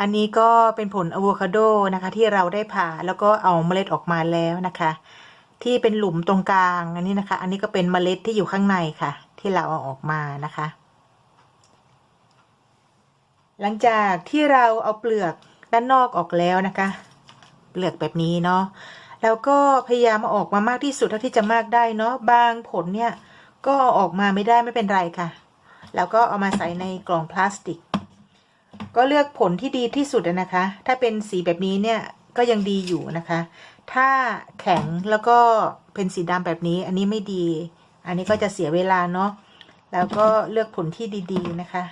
อันนี้ก็เป็นผลอะโวคาโดนะคะ ที่เราได้ผ่าแล้วก็เอาเมล็ดออกมาแล้วนะคะ ที่เป็นหลุมตรงกลางอันนี้นะคะ อันนี้ก็เป็นเมล็ดที่อยู่ข้างในค่ะ ที่เราเอาออกมานะคะ หลังจากที่เราเอาเปลือกด้านนอกออกแล้วนะคะ เปลือกแบบนี้เนาะแล้วก็พยายามเอาออกมามากที่สุดเท่าที่จะมากได้เนาะบางผลเนี่ยก็ออกมาไม่ได้ไม่เป็นไรค่ะ แล้วก็เอามาใส่ในกล่องพลาสติก ก็เลือกผลที่ดีที่สุดนะคะ ถ้าเป็นสีแบบนี้เนี่ยก็ยังดีอยู่นะคะ ถ้าแข็งแล้วก็เป็นสีดำแบบนี้ อันนี้ไม่ดี อันนี้ก็จะเสียเวลาเนาะ แล้วก็เลือกผลที่ดีๆนะคะ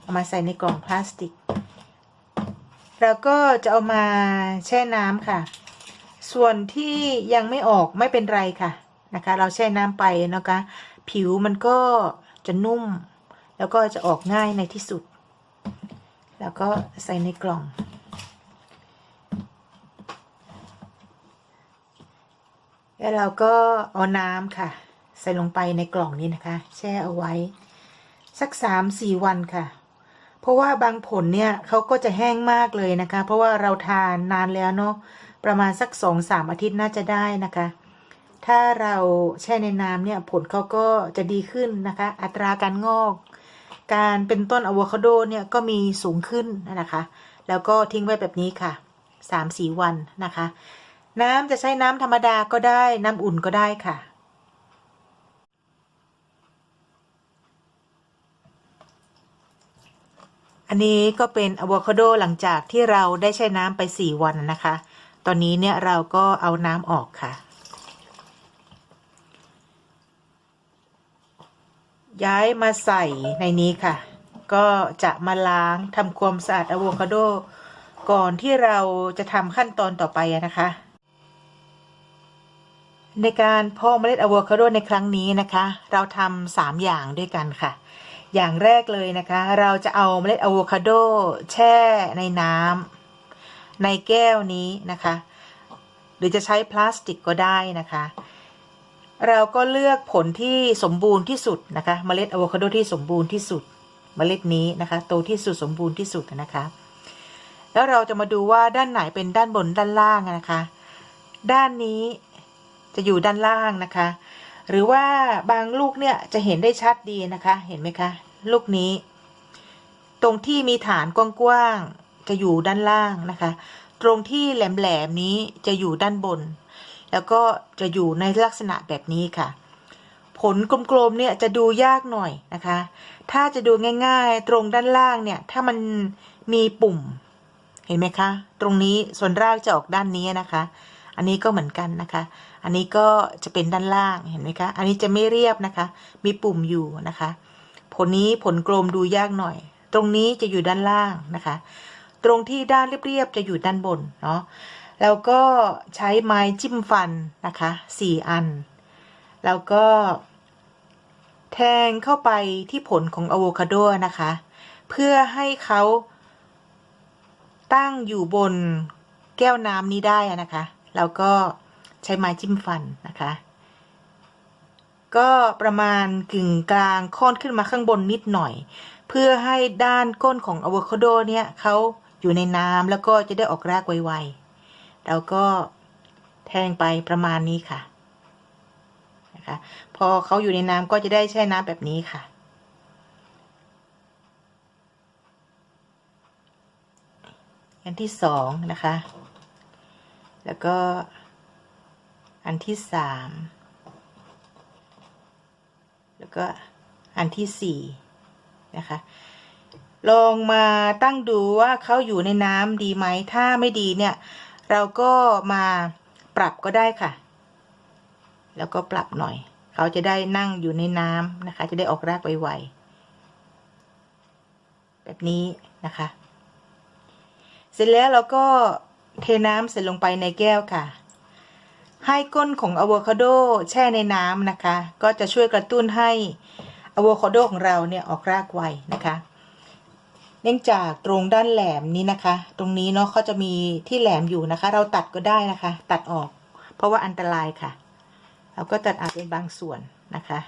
เอามาใส่ในกล่องพลาสติก แล้วก็จะเอามาแช่น้ำค่ะ ส่วนที่ยังไม่ออกไม่เป็นไรค่ะนะคะ เราแช่น้ำไปนะคะ ผิวมันก็จะนุ่ม แล้วก็จะออกง่ายในที่สุด แล้วก็ใส่ในกล่อง แล้วเราก็เอาน้ำค่ะ ใส่ลงไปในกล่องนี้นะคะ แช่เอาไว้ สักสามสี่วันค่ะ เพราะว่าบางผลเนี่ยเขาก็จะแห้งมากเลยนะคะ เพราะว่าเราทานนานแล้วเนาะประมาณสักสองสามอาทิตย์น่าจะได้นะคะ ถ้าเราแช่ในน้ำเนี่ยผลเขาก็จะดีขึ้นนะคะ อัตราการงอก การเป็นต้นอะโวคาโดเนี่ยก็มีสูงขึ้นนะคะ แล้วก็ทิ้งไว้แบบนี้ค่ะสามสี่วันนะคะ น้ำจะใช้น้ำธรรมดาก็ได้น้ำอุ่นก็ได้ค่ะ อันนี้ก็เป็นอะโวคาโดหลังจากที่เราได้ใช้น้ำไปสี่วันนะคะ ตอนนี้เนี่ยเราก็เอาน้ำออกค่ะ ย้ายมาใส่ในนี้ค่ะ ก็จะมาล้างทำความสะอาดอะโวคาโด ก่อนที่เราจะทำขั้นตอนต่อไปนะคะ ในการเพาะเมล็ดอะโวคาโดในครั้งนี้นะคะ เราทำสามอย่างด้วยกันค่ะ อย่างแรกเลยนะคะ เราจะเอาเมล็ดอะโวคาโดแช่ในน้ำในแก้วนี้นะคะ หรือจะใช้พลาสติกก็ได้นะคะ เราก็เลือกผลที่สมบูรณ์ที่สุดนะคะเมล็ดอะโวคาโดที่สมบูรณ์ที่สุดเมล็ดนี้นะคะโตที่สุดสมบูรณ์ที่สุดนะคะแล้วเราจะมาดูว่าด้านไหนเป็นด้านบนด้านล่างนะคะ ด้านนี้จะอยู่ด้านล่างนะคะ หรือว่าบางลูกเนี่ยจะเห็นได้ชัดดีนะคะเห็นไหมคะ ลูกนี้ ตรงที่มีฐานกว้างๆจะอยู่ด้านล่างนะคะ ตรงที่แหลมๆนี้จะอยู่ด้านบน แล้วก็จะอยู่ในลักษณะแบบนี้ค่ะ ผลกลมๆเนี่ยจะดูยากหน่อยนะคะ ถ้าจะดูง่าย ๆ ตรงด้านล่างเนี่ย ถ้ามันมีปุ่ม เห็นไหมคะ ตรงนี้ส่วนรากจะออกด้านนี้นะคะ อันนี้ก็เหมือนกันนะคะ อันนี้ก็จะเป็นด้านล่างเห็นไหมคะ อันนี้จะไม่เรียบนะคะ มีปุ่มอยู่นะคะ ผลนี้ผลกลมดูยากหน่อย ตรงนี้จะอยู่ด้านล่างนะคะ ตรงที่ด้านเรียบๆจะอยู่ด้านบนเนาะ แล้วก็ใช้ไม้จิ้มฟันนะคะสี่อัน แล้วก็แทงเข้าไปที่ผลของอะโวคาโดนะคะ เพื่อให้เขาตั้งอยู่บนแก้วน้ำนี้ได้นะคะ แล้วก็ใช้ไม้จิ้มฟันนะคะ ก็ประมาณกึ่งกลางค่อนขึ้นมาข้างบนนิดหน่อย เพื่อให้ด้านก้นของอะโวคาโดเนี่ยเขาอยู่ในน้ำแล้วก็จะได้ออกรากไวๆ แล้วก็แทงไปประมาณนี้ค่ะนะคะ พอเขาอยู่ในน้ำก็จะได้แช่น้ำแบบนี้ค่ะ อันที่สองนะคะ แล้วก็อันที่สามแล้วก็อันที่สี่นะคะลองมาตั้งดูว่าเขาอยู่ในน้ำดีไหม ถ้าไม่ดีเนี่ย เราก็มาปรับก็ได้ค่ะ แล้วก็ปรับหน่อย เขาจะได้นั่งอยู่ในน้ำนะคะ จะได้ออกรากไวๆแบบนี้นะคะ เสร็จแล้วเราก็เทน้ำเสร็จลงไปในแก้วค่ะ ให้ก้นของอะโวคาโดแช่ในน้ำนะคะ ก็จะช่วยกระตุ้นให้อะโวคาโดของเราเนี่ยออกรากไวนะคะ เนื่องจากตรงด้านแหลมนี้นะคะ ตรงนี้เนาะเขาจะมีที่แหลมอยู่นะคะ เราตัดก็ได้นะคะ ตัดออก เพราะว่าอันตรายค่ะ เราก็ตัดออกเป็นบางส่วนนะคะ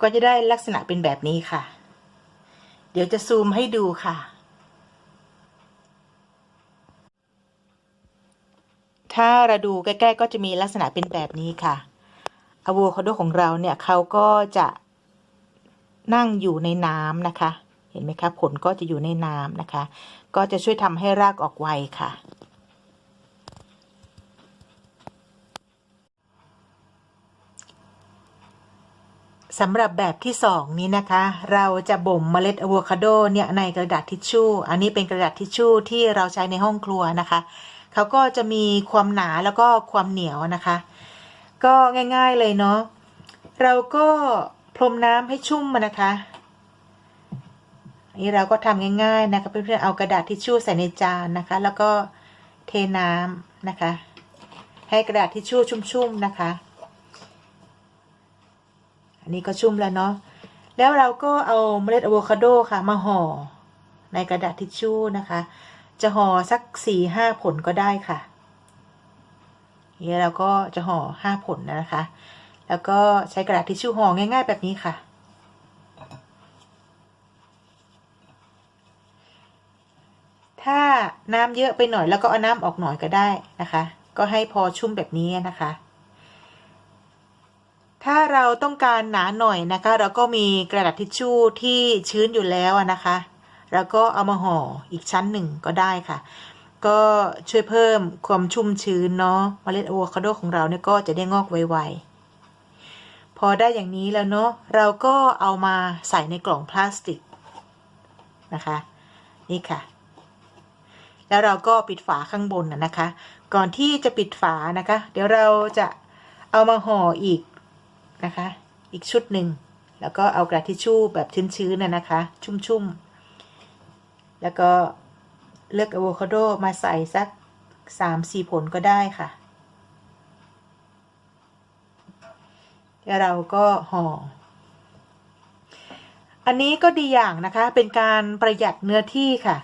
ก็จะได้ลักษณะเป็นแบบนี้ค่ะ เดี๋ยวจะซูมให้ดูค่ะ ถ้าเราดูใกล้ๆก็จะมีลักษณะเป็นแบบนี้ค่ะอะโวคาโดของเราเนี่ยเขาก็จะนั่งอยู่ในน้ำนะคะ เห็นไหมคะผลก็จะอยู่ในน้ำนะคะ ก็จะช่วยทำให้รากออกไวค่ะ สำหรับแบบที่สองนี้นะคะ เราจะบ่มเมล็ดอะโวคาโดเนี่ยในกระดาษทิชชู่ อันนี้เป็นกระดาษทิชชู่ที่เราใช้ในห้องครัวนะคะ เขาก็จะมีความหนาแล้วก็ความเหนียวนะคะ ก็ง่ายๆเลยเนาะเราก็พรมน้ำให้ชุ่มมานะคะอันนี้เราก็ทำง่ายๆนะคะเพื่อนๆเอากระดาษทิชชู่ใส่ในจานนะคะ แล้วก็เทน้ำนะคะ ให้กระดาษทิชชู่ชุ่มๆนะคะ อันนี้ก็ชุ่มแล้วเนาะแล้วเราก็เอาเมล็ดอะโวคาโดค่ะมาห่อในกระดาษทิชชู่นะคะ จะห่อสักสี่ห้าผลก็ได้ค่ะนี่เราก็จะห่อห้าผลนะคะ แล้วก็ใช้กระดาษทิชชู่ห่อง่าย ๆ แบบนี้ค่ะ ถ้าน้ำเยอะไปหน่อยแล้วก็เอาน้ำออกหน่อยก็ได้นะคะ ก็ให้พอชุ่มแบบนี้นะคะ ถ้าเราต้องการหนาหน่อยนะคะ เราก็มีกระดาษทิชชู่ที่ชื้นอยู่แล้วนะคะ แล้วก็เอามาห่ออีกชั้นหนึ่งก็ได้ค่ะ ก็ช่วยเพิ่มความชุ่มชื้นเนาะเมล็ดอะโวคาโดของเราเนี่ยก็จะได้งอกไวๆ พอได้อย่างนี้แล้วเนาะเราก็เอามาใส่ในกล่องพลาสติกนะคะ นี่ค่ะ แล้วเราก็ปิดฝาข้างบนนะคะ ก่อนที่จะปิดฝานะคะ เดี๋ยวเราจะเอามาห่ออีกนะคะ อีกชุดหนึ่งแล้วก็เอากระดาษทิชชู่แบบชื้นๆน่ะนะคะ ชุ่มๆ แล้วก็เลือกอะโวคาโดมาใส่สักสามสี่ผลก็ได้ค่ะแล้วเราก็ห่อ อันนี้ก็ดีอย่างนะคะ เป็นการประหยัดเนื้อที่ค่ะ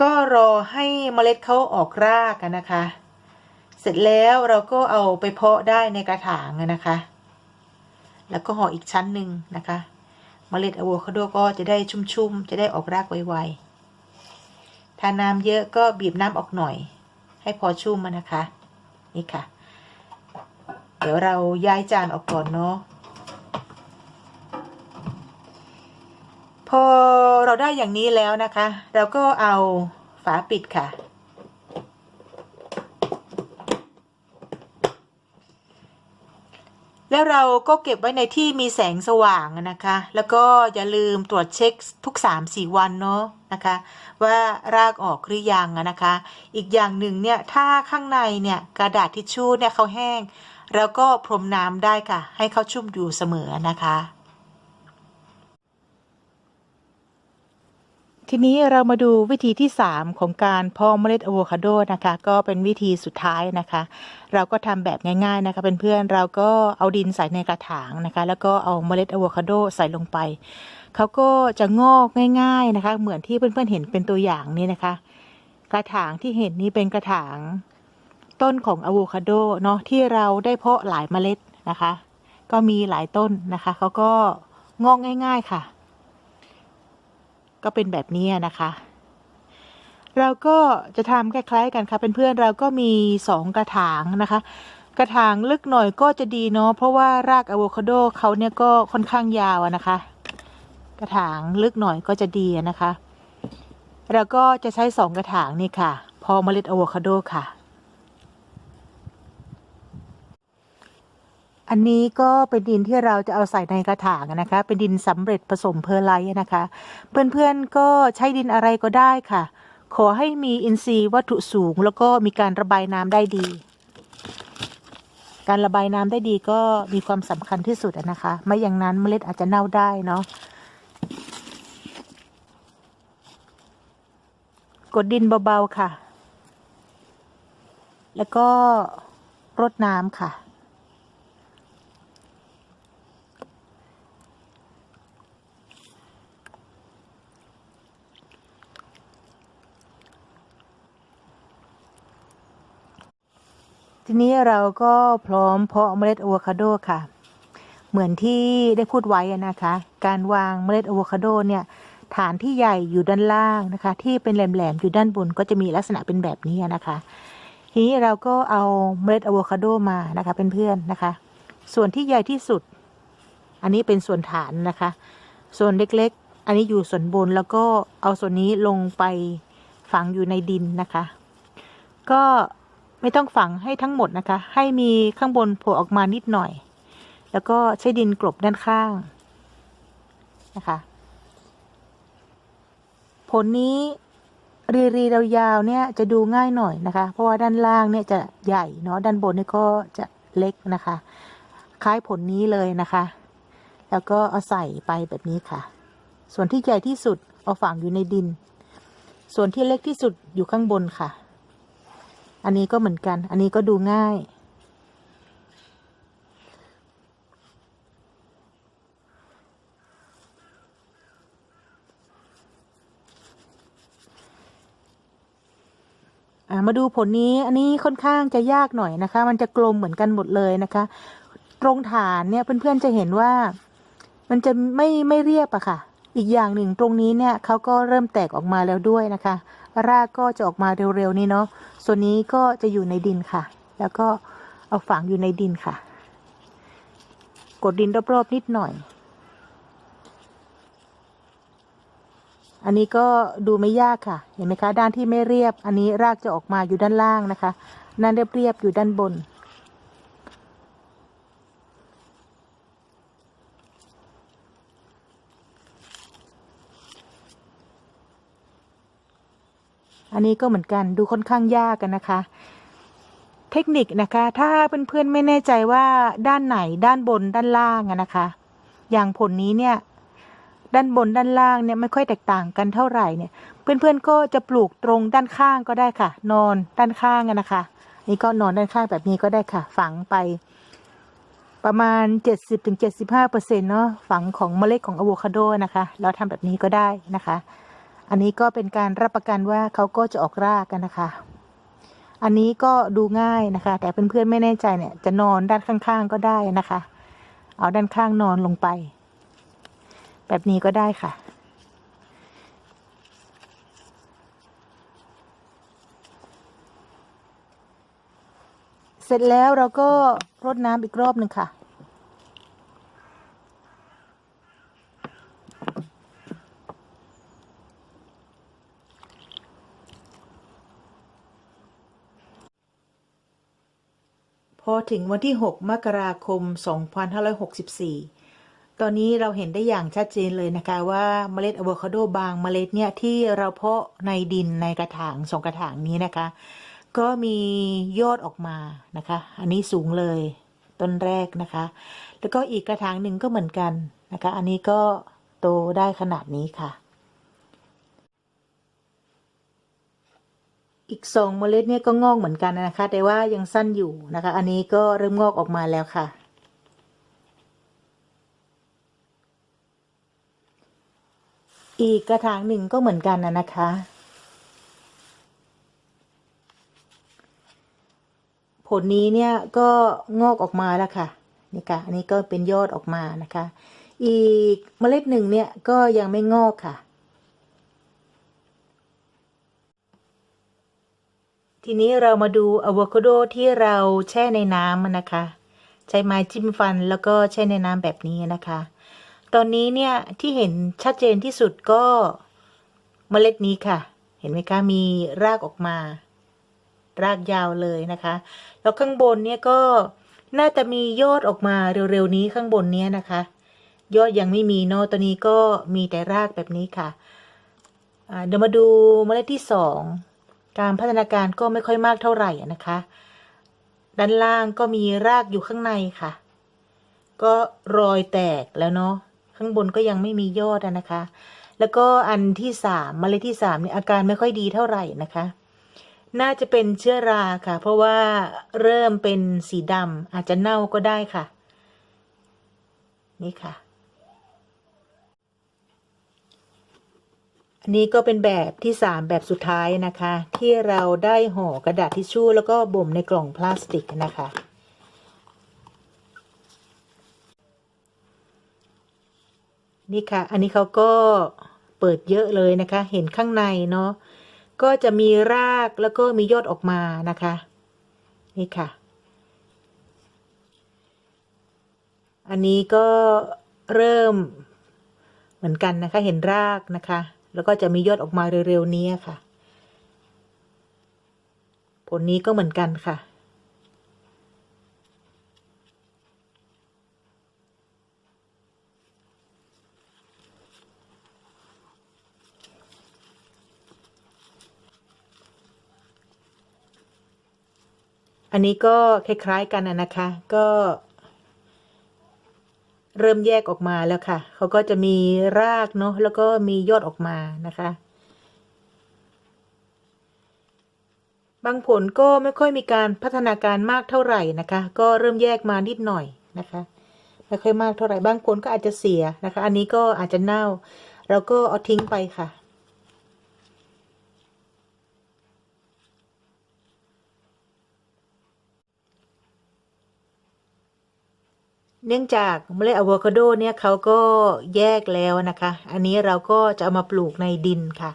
ก็รอให้เมล็ดเขาออกรากกันนะคะ เสร็จแล้วเราก็เอาไปเพาะได้ในกระถางนะคะ แล้วก็ห่ออีกชั้นหนึ่งนะคะ เมล็ดอะโวคาโดก็จะได้ชุ่มๆ จะได้ออกรากไวๆ ถ้าน้ำเยอะก็บีบน้ำออกหน่อย ให้พอชุ่มมานะคะ นี่ค่ะ เดี๋ยวเราย้ายจานออกก่อนเนาะพอเราได้อย่างนี้แล้วนะคะ เราก็เอาฝาปิดค่ะ แล้วเราก็เก็บไว้ในที่มีแสงสว่างนะคะ แล้วก็อย่าลืมตรวจเช็คทุก 3-4 วันเนาะนะคะ ว่ารากออกหรือยังนะคะ อีกอย่างหนึ่งเนี่ยถ้าข้างในเนี่ยกระดาษทิชชู่เนี่ยเขาแห้ง เราก็พรมน้ำได้ค่ะ ให้เขาชุ่มอยู่เสมอนะคะ ทีนี้เรามาดูวิธีที่ 3 ของการเพาะเมล็ดอะโวคาโดนะคะ ก็เป็นวิธีสุดท้ายนะคะ เราก็ทำแบบง่าย ๆนะคะเพื่อนๆเราก็เอาดินใส่ในกระถางนะคะ แล้วก็เอาเมล็ดอะโวคาโดใส่ลงไปเขาก็จะงอกง่าย ๆนะคะ เหมือนที่เพื่อนๆเห็นเป็นตัวอย่างนี้นะคะ กระถางที่เห็นนี้เป็นกระถางต้นของอะโวคาโดเนาะที่เราได้เพาะหลายเมล็ดนะคะ ก็มีหลายต้นนะคะเขาก็งอกง่าย ๆค่ะ ก็เป็นแบบนี้นะคะ เราก็จะทำคล้ายๆกันค่ะเเพื่อนๆเราก็มีสองกระถางนะคะ กระถางลึกหน่อยก็จะดีเนาะเพราะว่ารากอะโวคาโดเขาเนี่ยก็ค่อนข้างยาวนะคะ กระถางลึกหน่อยก็จะดีนะคะ เราก็จะใช้สองกระถางนี่ค่ะ พอเมล็ดอะโวคาโดค่ะ อันนี้ก็เป็นดินที่เราจะเอาใส่ในกระถางนะคะ เป็นดินสำเร็จผสมเพอร์ไลท์นะคะ เพื่อนๆก็ใช้ดินอะไรก็ได้ค่ะ ขอให้มีอินทรีย์วัตถุสูง แล้วก็มีการระบายน้ำได้ดี การระบายน้ำได้ดีก็มีความสำคัญที่สุดนะคะ ไม่อย่างนั้นเมล็ดอาจจะเน่าได้เนาะกดดินเบาๆค่ะ แล้วก็รดน้ำค่ะ ทีนี้เราก็พร้อมเพาะเมล็ดอะโวคาโดค่ะ เหมือนที่ได้พูดไว้นะคะ การวางเมล็ดอะโวคาโดเนี่ยฐานที่ใหญ่อยู่ด้านล่างนะคะ ที่เป็นแหลมๆอยู่ด้านบนก็จะมีลักษณะเป็นแบบนี้นะคะ ทีนี้เราก็เอาเมล็ดอะโวคาโดมานะคะเพื่อนๆนะคะ ส่วนที่ใหญ่ที่สุด อันนี้เป็นส่วนฐานนะคะ ส่วนเล็กๆ อันนี้อยู่ส่วนบนแล้วก็เอาส่วนนี้ลงไปฝังอยู่ในดินนะคะ ก็ ไม่ต้องฝังให้ทั้งหมดนะคะ ให้มีข้างบนโผล่ออกมานิดหน่อย แล้วก็ใช้ดินกลบด้านข้างนะคะ ผลนี้รีรียาวๆเนี่ยจะดูง่ายหน่อยนะคะ เพราะว่าด้านล่างเนี่ยจะใหญ่เนาะด้านบนนี่ก็จะเล็กนะคะ คล้ายผลนี้เลยนะคะ แล้วก็เอาใส่ไปแบบนี้ค่ะ ส่วนที่ใหญ่ที่สุดเอาฝังอยู่ในดิน ส่วนที่เล็กที่สุดอยู่ข้างบนค่ะ อันนี้ก็เหมือนกัน อันนี้ก็ดูง่าย มาดูผลนี้ อันนี้ค่อนข้างจะยากหน่อยนะคะ มันจะกลมเหมือนกันหมดเลยนะคะ ตรงฐานเนี่ยเพื่อนๆจะเห็นว่า มันจะไม่ไม่เรียบอะค่ะ อีกอย่างหนึ่งตรงนี้เนี่ยเขาก็เริ่มแตกออกมาแล้วด้วยนะคะ รากก็จะออกมาเร็วๆ นี้เนาะ ส่วนนี้ก็จะอยู่ในดินค่ะ แล้วก็เอาฝังอยู่ในดินค่ะ กดดินรอบๆนิดหน่อย อันนี้ก็ดูไม่ยากค่ะ เห็นไหมคะ ด้านที่ไม่เรียบ อันนี้รากจะออกมาอยู่ด้านล่างนะคะ นั่นเรียบๆอยู่ด้านบน อันนี้ก็เหมือนกันดูค่อนข้างยากกันนะคะ เทคนิคนะคะ ถ้าเพื่อนๆไม่แน่ใจว่าด้านไหนด้านบนด้านล่างอะนะคะ อย่างผลนี้เนี่ยด้านบนด้านล่างเนี่ยไม่ค่อยแตกต่างกันเท่าไหร่เนี่ย เพื่อนๆก็จะปลูกตรงด้านข้างก็ได้ค่ะ นอนด้านข้างอะนะคะ นี่ก็นอนด้านข้างแบบนี้ก็ได้ค่ะ ฝังไป ประมาณ 70-75%เปอร์เซ็นเนาะฝังของเมล็ดของอะโวคาโดนะคะ เราทำแบบนี้ก็ได้นะคะ อันนี้ก็เป็นการรับประกันว่าเขาก็จะออกรากกันนะคะ อันนี้ก็ดูง่ายนะคะ แต่เพื่อนๆไม่แน่ใจเนี่ยจะนอนด้านข้างๆก็ได้นะคะ เอาด้านข้างนอนลงไป แบบนี้ก็ได้ค่ะ เสร็จแล้วเราก็รดน้ำอีกรอบหนึ่งค่ะ อถึงวันที่ 6 มกราคม 2564 ตอนนี้เราเห็นได้อย่างชัดเจนเลยนะคะว่าเมล็ดอะโวคาโดบางเมล็ดเนี่ยที่เราเพาะในดินในกระถางสองกระถางนี้นะคะ ก็มียอดออกมานะคะ อันนี้สูงเลยต้นแรกนะคะ แล้วก็อีกกระถางหนึ่งก็เหมือนกันนะคะ อันนี้ก็โตได้ขนาดนี้ค่ะ อีกสองเมล็ดเนี่ยก็งอกเหมือนกันนะคะ แต่ว่ายังสั้นอยู่นะคะ อันนี้ก็เริ่มงอกออกมาแล้วค่ะ อีกกระถางหนึ่งก็เหมือนกันนะนะคะ ผลนี้เนี่ยก็งอกออกมาแล้วค่ะนี่ค่ะ อันนี้ก็เป็นยอดออกมานะคะ อีกเมล็ดหนึ่งเนี่ยก็ยังไม่งอกค่ะ ทีนี้เรามาดูอะโวคาโดที่เราแช่ในน้ำมันะคะ ใช้ไม้จิ้มฟันแล้วก็แช่ในน้ำแบบนี้นะคะ ตอนนี้เนี่ยที่เห็นชัดเจนที่สุดก็เมล็ดนี้ค่ะ เห็นไหมคะมีรากออกมา รากยาวเลยนะคะ แล้วข้างบนเนี่ยก็น่าจะมียอดออกมาเร็วๆนี้ข้างบนเนี้ยนะคะ ยอดยังไม่มีเนาะตัวนี้ก็มีแต่รากแบบนี้ค่ะเดี๋ยวมาดูเมล็ดที่สอง การพัฒนาการก็ไม่ค่อยมากเท่าไหร่นะคะ ด้านล่างก็มีรากอยู่ข้างในค่ะ ก็รอยแตกแล้วเนาะข้างบนก็ยังไม่มียอดนะคะ แล้วก็อันที่สามเมล็ดที่สามเนี่ยอาการไม่ค่อยดีเท่าไหร่นะคะ น่าจะเป็นเชื้อราค่ะ เพราะว่าเริ่มเป็นสีดำอาจจะเน่าก็ได้ค่ะ นี่ค่ะ อันนี้ก็เป็นแบบที่สามแบบสุดท้ายนะคะ ที่เราได้ห่อกระดาษทิชชู่แล้วก็บ่มในกล่องพลาสติกนะคะ นี่ค่ะ อันนี้เขาก็เปิดเยอะเลยนะคะ เห็นข้างในเนาะก็จะมีรากแล้วก็มียอดออกมานะคะ นี่ค่ะ อันนี้ก็เริ่มเหมือนกันนะคะ เห็นรากนะคะ แล้วก็จะมียอดออกมาเร็วๆนี้ค่ะ ผลนี้ก็เหมือนกันค่ะ อันนี้ก็คล้ายๆกันนะนะคะ ก็ เริ่มแยกออกมาแล้วค่ะ เขาก็จะมีรากเนาะแล้วก็มียอดออกมานะคะ บางผลก็ไม่ค่อยมีการพัฒนาการมากเท่าไหร่นะคะ ก็เริ่มแยกมานิดหน่อยนะคะไม่ค่อยมากเท่าไหร่บางผลก็อาจจะเสียนะคะ อันนี้ก็อาจจะเน่าเราก็เอาทิ้งไปค่ะ เนื่องจากเมล็ดอะโวคาโดเนี่ยเขาก็แยกแล้วนะคะ อันนี้เราก็จะเอามาปลูกในดินค่ะ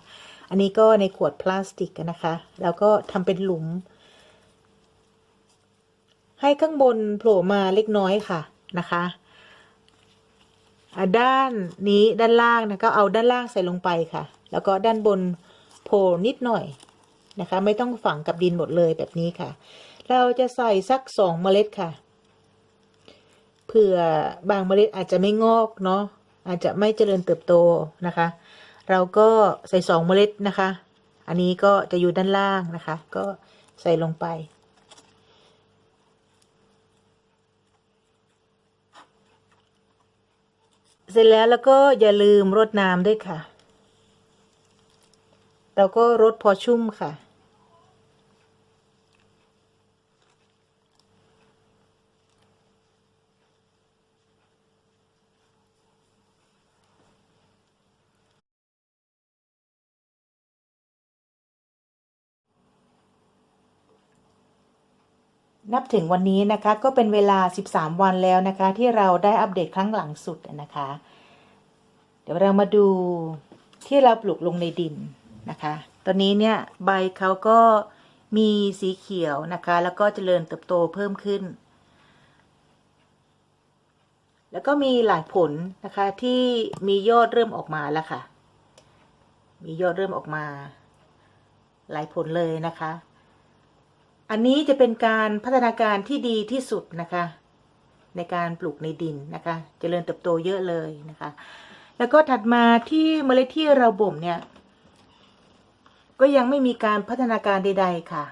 อันนี้ก็ในขวดพลาสติกนะคะ แล้วก็ทำเป็นหลุม ให้ข้างบนโผล่มาเล็กน้อยค่ะนะคะด้านนี้ด้านล่างนะก็เอาด้านล่างใส่ลงไปค่ะ แล้วก็ด้านบนโผล่นิดหน่อยนะคะ ไม่ต้องฝังกับดินหมดเลยแบบนี้ค่ะ เราจะใส่สักสองเมล็ดค่ะ เผื่อบางเมล็ดอาจจะไม่งอกเนาะอาจจะไม่เจริญเติบโตนะคะ เราก็ใส่สองเมล็ดนะคะ อันนี้ก็จะอยู่ด้านล่างนะคะ ก็ใส่ลงไป เสร็จแล้วแล้วก็อย่าลืมรดน้ำด้วยค่ะ เราก็รดพอชุ่มค่ะ นับถึงวันนี้นะคะก็เป็นเวลา 13 วันแล้วนะคะ ที่เราได้อัปเดตครั้งหลังสุดนะคะ เดี๋ยวเรามาดูที่เราปลูกลงในดินนะคะ ตอนนี้เนี่ยใบเขาก็มีสีเขียวนะคะ แล้วก็เจริญเติบโตเพิ่มขึ้น แล้วก็มีหลายผลนะคะที่มียอดเริ่มออกมาแล้วค่ะ มียอดเริ่มออกมา หลายผลเลยนะคะ อันนี้จะเป็นการพัฒนาการที่ดีที่สุดนะคะ ในการปลูกในดินนะคะเจริญเติบโตเยอะเลยนะคะ แล้วก็ถัดมาที่เมล็ดที่เราบ่มเนี่ย ก็ยังไม่มีการพัฒนาการใด ๆ ค่ะ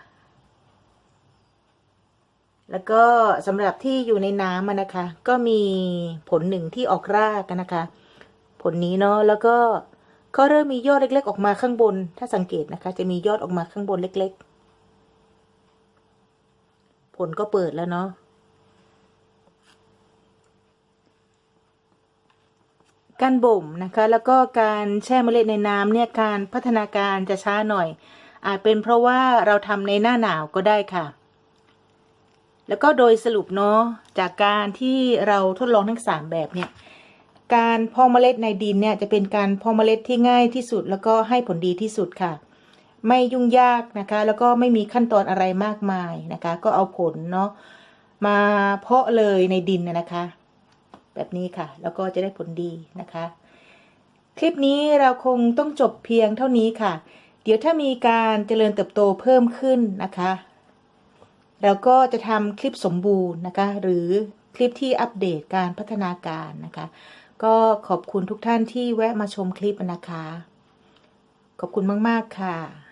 แล้วก็สำหรับที่อยู่ในน้ำนะคะ ก็มีผลหนึ่งที่ออกรากนะคะ ผลนี้เนาะแล้วก็ก็เริ่มมียอดเล็ก ๆ ออกมาข้างบน ถ้าสังเกตนะคะ จะมียอดออกมาข้างบนเล็ก ๆ ผลก็เปิดแล้วเนาะการบ่มนะคะ แล้วก็การแช่เมล็ดในน้ำเนี่ยการพัฒนาการจะช้าหน่อย อาจเป็นเพราะว่าเราทำในหน้าหนาวก็ได้ค่ะ แล้วก็โดยสรุปเนาะจากการที่เราทดลองทั้งสามแบบเนี่ย การเพาะเมล็ดในดินเนี่ยจะเป็นการเพาะเมล็ดที่ง่ายที่สุด แล้วก็ให้ผลดีที่สุดค่ะ ไม่ยุ่งยากนะคะ แล้วก็ไม่มีขั้นตอนอะไรมากมายนะคะ ก็เอาผลเนาะมาเพาะเลยในดินนะคะ แบบนี้ค่ะ แล้วก็จะได้ผลดีนะคะ คลิปนี้เราคงต้องจบเพียงเท่านี้ค่ะ เดี๋ยวถ้ามีการเจริญเติบโตเพิ่มขึ้นนะคะ เราก็จะทำคลิปสมบูรณ์นะคะ หรือคลิปที่อัปเดตการพัฒนาการนะคะ ก็ขอบคุณทุกท่านที่แวะมาชมคลิปนะคะ ขอบคุณมาก ๆ ค่ะ